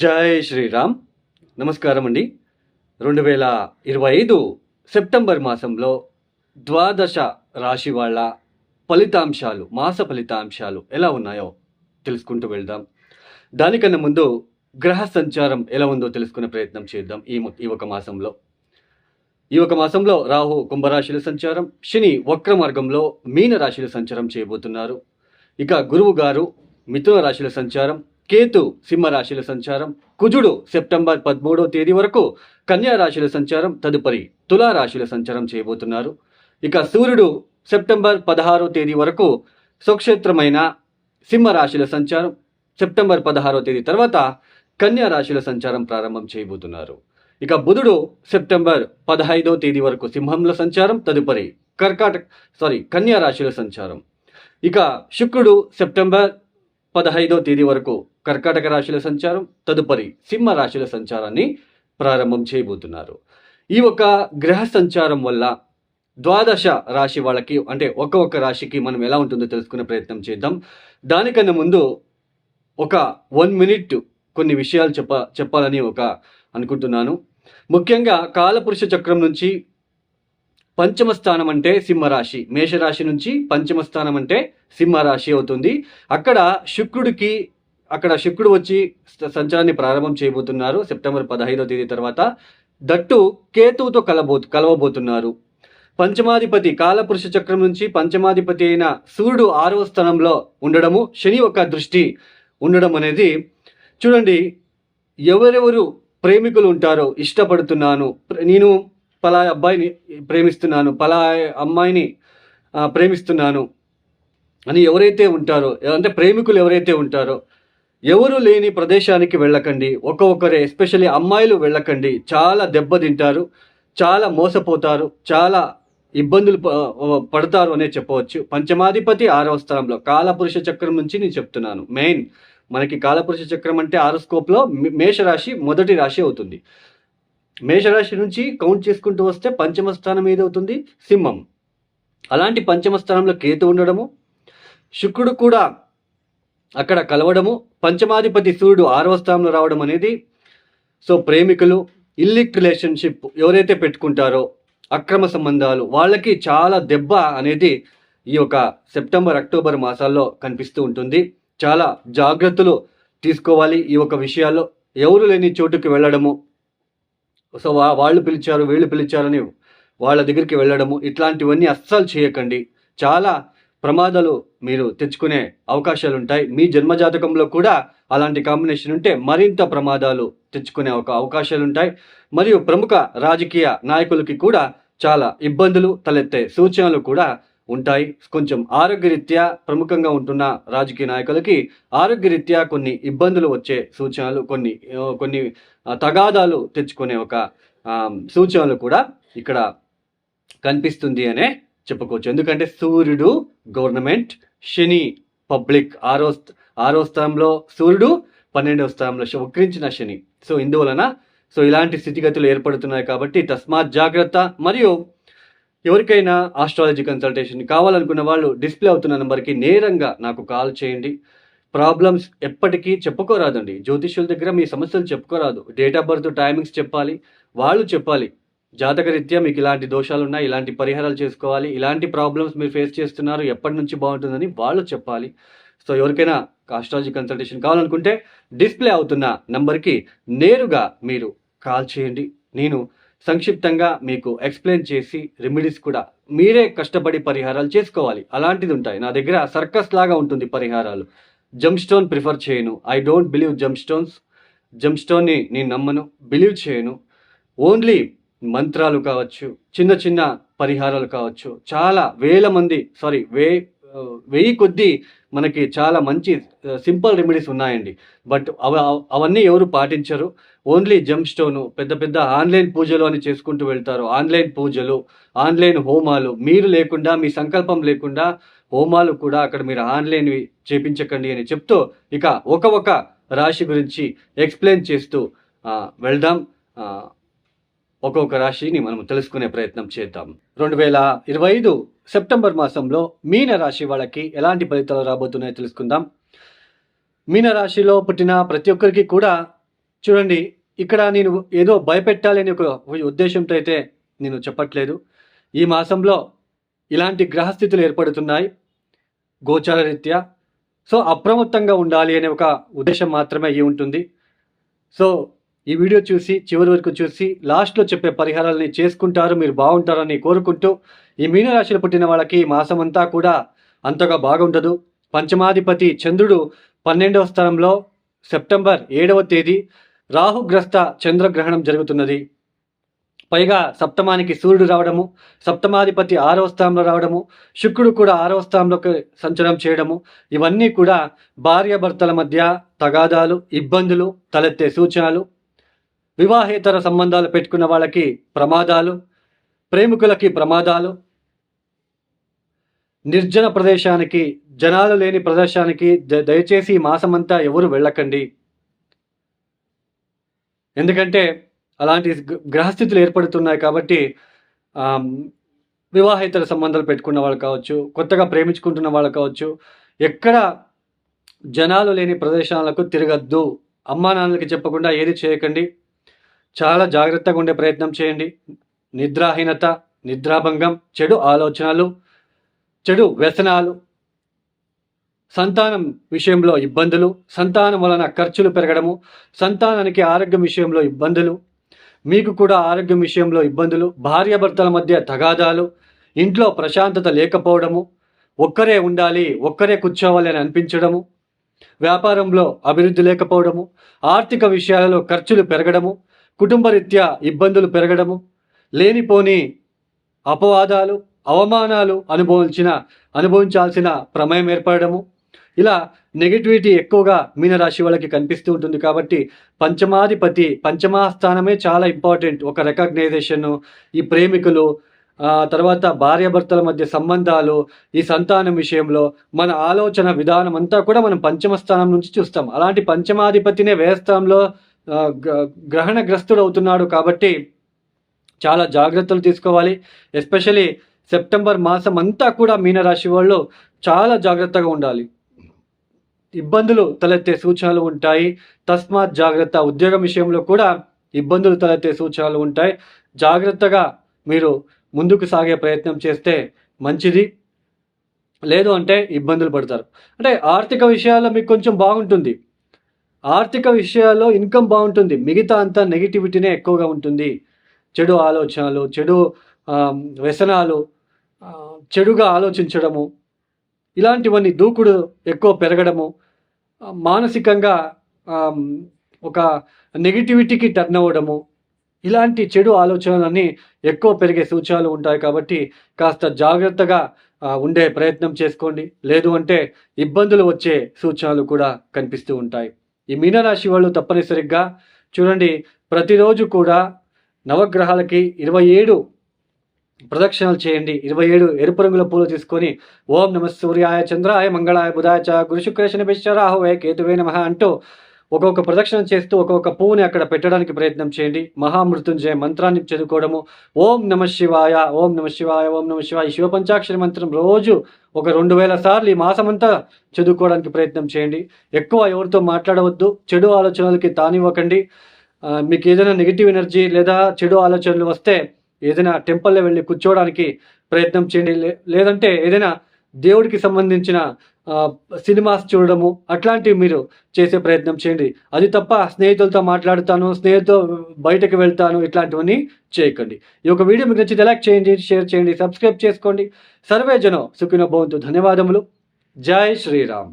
జై శ్రీరామ్. నమస్కారం అండి రెండు వేల ఇరవై ఐదు సెప్టెంబర్ మాసంలో ద్వాదశ రాశి వాళ్ళ ఫలితాంశాలు మాస ఫలితాంశాలు ఎలా ఉన్నాయో తెలుసుకుంటూ వెళ్దాం. దానికన్నా ముందు గ్రహ సంచారం ఎలా ఉందో తెలుసుకునే ప్రయత్నం చేద్దాం ఈ ఈ ఒక మాసంలో. ఈ ఒక మాసంలో రాహు కుంభరాశిల సంచారం శని వక్ర మార్గంలో మీన రాశిల సంచారం చేయబోతున్నారు. ఇక గురువు గారు మిథున రాశిల సంచారం కేతు సింహ రాశిల సంచారం కుజుడు సెప్టెంబర్ పదమూడవ తేదీ వరకు కన్యా రాశిల సంచారం తదుపరి తులా రాశిల సంచారం చేయబోతున్నారు. ఇక సూర్యుడు సెప్టెంబర్ పదహారో తేదీ వరకు స్వక్షేత్రమైన సింహరాశిల సంచారం సెప్టెంబర్ పదహారో తేదీ తర్వాత కన్యా రాశిల సంచారం ప్రారంభం చేయబోతున్నారు. ఇక బుధుడు సెప్టెంబర్ పదహైదో తేదీ వరకు సింహంలో సంచారం తదుపరి కర్కాటక సారీ కన్యా రాశిల సంచారం. ఇక శుక్రుడు సెప్టెంబర్ పదహైదో తేదీ వరకు కర్కాటక రాశుల సంచారం తదుపరి సింహ రాశిల సంచారాన్ని ప్రారంభం చేయబోతున్నారు. ఈ ఒక గ్రహ సంచారం వల్ల ద్వాదశ రాశి వాళ్ళకి అంటే ఒక్క ఒక్క రాశికి మనం ఎలా ఉంటుందో తెలుసుకునే ప్రయత్నం చేద్దాం. దానికన్నా ముందు ఒక వన్ మినిట్ కొన్ని విషయాలు చెప్ప చెప్పాలని ఒక అనుకుంటున్నాను. ముఖ్యంగా కాలపురుష చక్రం నుంచి పంచమ స్థానం అంటే సింహరాశి. మేషరాశి నుంచి పంచమ స్థానం అంటే సింహరాశి అవుతుంది. అక్కడ శుక్రుడికి అక్కడ శుక్రుడు వచ్చి సంచారాన్ని ప్రారంభం చేయబోతున్నారు. సెప్టెంబర్ పదహైదో తేదీ తర్వాత. దట్టు కేతువుతో కలబో కలవబోతున్నారు. పంచమాధిపతి కాలపురుష చక్రం నుంచి పంచమాధిపతి అయిన సూర్యుడు ఆరవ స్థానంలో ఉండడము శని ఒక దృష్టి ఉండడం అనేది చూడండి ఎవరెవరు ప్రేమికులు ఉంటారో ఇష్టపడుతున్నాను ప్ర- నేను పలా అబ్బాయిని ప్రేమిస్తున్నాను పలా అమ్మాయిని ప్రేమిస్తున్నాను అని ఎవరైతే ఉంటారో అంటే ప్రేమికులు ఎవరైతే ఉంటారో ఎవరు లేని ప్రదేశానికి వెళ్ళకండి. ఒక్కొక్కరే ఎస్పెషల్లీ అమ్మాయిలు వెళ్ళకండి. చాలా దెబ్బతింటారు చాలా మోసపోతారు చాలా ఇబ్బందులు ప- పడతారు అనే చెప్పవచ్చు. పంచమాధిపతి ఆరవ స్థానంలో కాలపురుష చక్రం నుంచి నేను చెప్తున్నాను. మెయిన్ మనకి కాలపురుష చక్రం అంటే ఆరోస్కోప్లో మే- మేషరాశి మొదటి రాశి అవుతుంది. మేషరాశి నుంచి కౌంట్ చేసుకుంటూ వస్తే పంచమ స్థానం ఏదవుతుంది? సింహం. అలాంటి పంచమ స్థానంలో కేతు ఉండడము శుక్రుడు కూడా అక్కడ కలవడము పంచమాధిపతి సూర్యుడు ఆరవ స్థానంలో రావడం అనేది సో ప్రేమికులు ఇల్లిక్ రిలేషన్షిప్ ఎవరైతే పెట్టుకుంటారో అక్రమ సంబంధాలు వాళ్ళకి చాలా దెబ్బ అనేది ఈ యొక్క సెప్టెంబర్ అక్టోబర్ మాసాల్లో కనిపిస్తూ ఉంటుంది. చాలా జాగ్రత్తలు తీసుకోవాలి ఈ యొక్క విషయాల్లో. ఎవరు లేని చోటుకి వెళ్ళడము సో వా- వాళ్ళు పిలిచారు వీళ్ళు పిలిచారని వాళ్ళ దగ్గరికి వెళ్ళడము ఇట్లాంటివన్నీ అస్సలు చేయకండి. చాలా ప్రమాదాలు మీరు తెచ్చుకునే అవకాశాలు ఉంటాయి మీ జన్మజాతకంలో కూడా అలాంటి కాంబినేషన్ ఉంటే మరింత ప్రమాదాలు తెచ్చుకునే ఒక అవకాశాలు ఉంటాయి మరియు ప్రముఖ రాజకీయ నాయకులకి కూడా చాలా ఇబ్బందులు తలెత్తే సూచనలు కూడా ఉంటాయి. కొంచెం ఆరోగ్యరీత్యా ప్రముఖంగా ఉంటున్న రాజకీయ నాయకులకి ఆరోగ్యరీత్యా కొన్ని ఇబ్బందులు వచ్చే సూచనలు కొన్ని కొన్ని తగాదాలు తెచ్చుకునే ఒక సూచనలు కూడా ఇక్కడ కనిపిస్తుంది అనే చెప్పుకోవచ్చు. ఎందుకంటే సూర్యుడు గవర్నమెంట్ శని పబ్లిక్. ఆరో ఆరో స్థానంలో సూర్యుడు పన్నెండవ స్థానంలో వక్రించిన శని. సో ఇందువలన సో ఇలాంటి స్థితిగతులు ఏర్పడుతున్నాయి కాబట్టి తస్మాత్ జాగ్రత్త. మరియు ఎవరికైనా ఆస్ట్రాలజీ కన్సల్టేషన్ కావాలనుకున్న వాళ్ళు డిస్ప్లే అవుతున్న నెంబర్కి నేరంగా నాకు కాల్ చేయండి. ప్రాబ్లమ్స్ ఎప్పటికీ చెప్పుకోరాదండి. జ్యోతిష్యుల దగ్గర మీ సమస్యలు చెప్పుకోరాదు. డేట్ ఆఫ్ బర్త్ టైమింగ్స్ చెప్పాలి. వాళ్ళు చెప్పాలి. జాతకరీత్యా మీకు ఇలాంటి దోషాలు ఉన్నాయి ఇలాంటి పరిహారాలు చేసుకోవాలి ఇలాంటి ప్రాబ్లమ్స్ మీరు ఫేస్ చేస్తున్నారు ఎప్పటి నుంచి బాగుంటుందని వాళ్ళు చెప్పాలి. సో ఎవరికైనా ఆస్ట్రాలజీ కన్సల్టేషన్ కావాలనుకుంటే డిస్ప్లే అవుతున్న నెంబర్కి నేరుగా మీరు కాల్ చేయండి. నేను సంక్షిప్తంగా మీకు ఎక్స్ప్లెయిన్ చేసి రెమెడీస్ కూడా మీరే కష్టపడి పరిహారాలు చేసుకోవాలి. అలాంటిది ఉంటాయి. నా దగ్గర సర్కస్ లాగా ఉంటుంది పరిహారాలు. జంప్ స్టోన్ ప్రిఫర్ చేయను. I don't believe gem stones gem స్టోన్ని నేను నమ్మను. బిలీవ్ చేయను. ఓన్లీ మంత్రాలు కావచ్చు చిన్న చిన్న పరిహారాలు కావచ్చు. చాలా వేల మంది సారీ వే వెయ్యి కొద్దీ మనకి చాలా మంచి సింపుల్ రెమెడీస్ ఉన్నాయండి. బట్ అవ అవన్నీ ఎవరు పాటించరు. ఓన్లీ జంప్ స్టోను పెద్ద పెద్ద ఆన్లైన్ పూజలు అని చేసుకుంటూ వెళ్తారు. ఆన్లైన్ పూజలు ఆన్లైన్ హోమాలు మీరు లేకుండా మీ సంకల్పం లేకుండా హోమాలు కూడా అక్కడ మీరు ఆన్లైన్ చేపించకండి అని చెప్తూ ఇక ఒక ఒక రాశి గురించి ఎక్స్ప్లెయిన్ చేస్తూ వెళ్దాం. ఒక్కొక్క రాశిని మనం తెలుసుకునే ప్రయత్నం చేద్దాం. రెండు వేల ఇరవై ఐదు సెప్టెంబర్ మాసంలో మీన రాశి వాళ్ళకి ఎలాంటి ఫలితాలు రాబోతున్నాయో తెలుసుకుందాం. మీన రాశిలో పుట్టిన ప్రతి ఒక్కరికి కూడా చూడండి ఇక్కడ నేను ఏదో భయపెట్టాలి అనే ఒక ఉద్దేశంతో అయితే నేను చెప్పట్లేదు. ఈ మాసంలో ఇలాంటి గ్రహస్థితులు ఏర్పడుతున్నాయి గోచార రీత్యా సో అప్రమత్తంగా ఉండాలి అనే ఒక ఉద్దేశం మాత్రమే అయి ఉంటుంది. సో ఈ వీడియో చూసి చివరి వరకు చూసి లాస్ట్లో చెప్పే పరిహారాలని చేసుకుంటారు మీరు బాగుంటారని కోరుకుంటూ ఈ మీనరాశిలో పుట్టిన వాళ్ళకి మాసమంతా మాసం అంతా కూడా అంతగా బాగుండదు. పంచమాధిపతి చంద్రుడు పన్నెండవ స్థానంలో సెప్టెంబర్ ఏడవ తేదీ రాహుగ్రస్త చంద్రగ్రహణం జరుగుతున్నది. పైగా సప్తమానికి సూర్యుడు రావడము సప్తమాధిపతి ఆరవ స్థానంలో రావడము శుక్రుడు కూడా ఆరవ స్థానంలోకి సంచలనం చేయడము ఇవన్నీ కూడా భార్యాభర్తల మధ్య తగాదాలు ఇబ్బందులు తలెత్తే సూచనలు వివాహేతర సంబంధాలు పెట్టుకున్న వాళ్ళకి ప్రమాదాలు ప్రేమికులకి ప్రమాదాలు నిర్జన ప్రదేశానికి జనాలు లేని ప్రదేశానికి ద- దయచేసి మాసమంతా ఎవరు వెళ్ళకండి. ఎందుకంటే అలాంటి గ- గ్రహస్థితులు ఏర్పడుతున్నాయి కాబట్టి వివాహేతర సంబంధాలు పెట్టుకున్న వాళ్ళు కావచ్చు కొత్తగా ప్రేమించుకుంటున్న వాళ్ళు కావచ్చు ఎక్కడ జనాలు లేని ప్రదేశాలకు తిరగద్దు. అమ్మా నాన్నలకి చెప్పకుండా ఏది చేయకండి. చాలా జాగ్రత్తగా ఉండే ప్రయత్నం చేయండి. నిద్రాహీనత నిద్రాభంగం చెడు ఆలోచనలు చెడు వ్యసనాలు సంతానం విషయంలో ఇబ్బందులు సంతానం వలన ఖర్చులు పెరగడము సంతానానికి ఆరోగ్యం విషయంలో ఇబ్బందులు మీకు కూడా ఆరోగ్యం విషయంలో ఇబ్బందులు భార్యాభర్తల మధ్య తగాదాలు ఇంట్లో ప్రశాంతత లేకపోవడము ఒక్కరే ఉండాలి ఒక్కరే కూర్చోవాలి అని అనిపించడము వ్యాపారంలో అభివృద్ధి లేకపోవడము ఆర్థిక విషయాలలో ఖర్చులు పెరగడము కుటుంబరీత్యా ఇబ్బందులు పెరగడము లేనిపోని అపవాదాలు అవమానాలు అనుభవించిన అనుభవించాల్సిన ప్రమేయం ఏర్పడము ఇలా నెగిటివిటీ ఎక్కువగా మీనరాశి వాళ్ళకి కనిపిస్తూ ఉంటుంది కాబట్టి పంచమాధిపతి పంచమా స్థానమే చాలా ఇంపార్టెంట్. ఒక రికగ్నైజేషన్ ఈ ప్రేమికులు తర్వాత భార్యాభర్తల మధ్య సంబంధాలు ఈ సంతానం విషయంలో మన ఆలోచన విధానం అంతా కూడా మనం పంచమ స్థానం నుంచి చూస్తాం. అలాంటి పంచమాధిపతినే వ్యయస్థానంలో గ్రహణగ్రస్తుడు అవుతున్నాడు కాబట్టి చాలా జాగ్రత్తలు తీసుకోవాలి. ఎస్పెషలీ సెప్టెంబర్ మాసం అంతా కూడా మీనరాశి వాళ్ళు చాలా జాగ్రత్తగా ఉండాలి. ఇబ్బందులు తలెత్తే సూచనలు ఉంటాయి. తస్మాత్ జాగ్రత్త ఉద్యోగం విషయంలో కూడా ఇబ్బందులు తలెత్తే సూచనలు ఉంటాయి. జాగ్రత్తగా మీరు ముందుకు సాగే ప్రయత్నం చేస్తే మంచిది. లేదు అంటే ఇబ్బందులు పడతారు. అంటే ఆర్థిక విషయాల్లో మీకు కొంచెం బాగుంటుంది. ఆర్థిక విషయాల్లో ఇన్కమ్ బాగుంటుంది. మిగతా అంతా నెగిటివిటీనే ఎక్కువగా ఉంటుంది. చెడు ఆలోచనలు చెడు వ్యసనాలు చెడుగా ఆలోచించడము ఇలాంటివన్నీ దూకుడు ఎక్కువ పెరగడము మానసికంగా ఒక నెగిటివిటీకి టర్న్ అవ్వడము ఇలాంటి చెడు ఆలోచనలన్నీ ఎక్కువ పెరిగే సూచనలు ఉంటాయి కాబట్టి కాస్త జాగ్రత్తగా ఉండే ప్రయత్నం చేసుకోండి. లేదు అంటే ఇబ్బందులు వచ్చే సూచనలు కూడా కనిపిస్తూ ఉంటాయి. ఈ మీనరాశి వాళ్ళు తప్పనిసరిగా చూడండి ప్రతిరోజు కూడా నవగ్రహాలకి ఇరవై ఏడు ప్రదక్షిణలు చేయండి ఇరవై ఏడు ఎరుపు రంగుల పూలు తీసుకొని ఓం నమ సూర్యాయ చంద్రాయ మంగళాయ బుధాయ చ గురుశుక్రేశన బిశ్వరాహువే కేతువే నమ అంటూ ఒక్కొక్క ప్రదక్షిణ చేస్తూ ఒక్కొక్క పువ్వుని అక్కడ పెట్టడానికి ప్రయత్నం చేయండి. మహామృత్యుంజయ మంత్రాన్ని చదువుకోవడము. ఓం నమ శివాయ ఓం నమ శివాయ ఓం నమ శివాయ. శివ పంచాక్షరి మంత్రం రోజు ఒక రెండు వేల సార్లు ఈ మాసమంతా చదువుకోవడానికి ప్రయత్నం చేయండి. ఎక్కువ ఎవరితో మాట్లాడవద్దు. చెడు ఆలోచనలకి తానివ్వకండి. మీకు ఏదైనా నెగిటివ్ ఎనర్జీ లేదా చెడు ఆలోచనలు వస్తే ఏదైనా టెంపుల్లో వెళ్ళి కూర్చోవడానికి ప్రయత్నం చేయండి. లే- లేదంటే ఏదైనా దేవుడికి సంబంధించిన సినిమాస్ చూడడము అట్లాంటివి మీరు చేసే ప్రయత్నం చేయండి. అది తప్ప స్నేహితులతో మాట్లాడుతాను స్నేహితులతో బయటకు వెళ్తాను ఇట్లాంటివన్నీ చేయకండి. ఈ యొక్క వీడియో మీకు నచ్చితే లైక్ చేయండి షేర్ చేయండి సబ్స్క్రైబ్ చేసుకోండి. సర్వే జనం సుఖిన భవంతు. ధన్యవాదములు. జై శ్రీరామ్.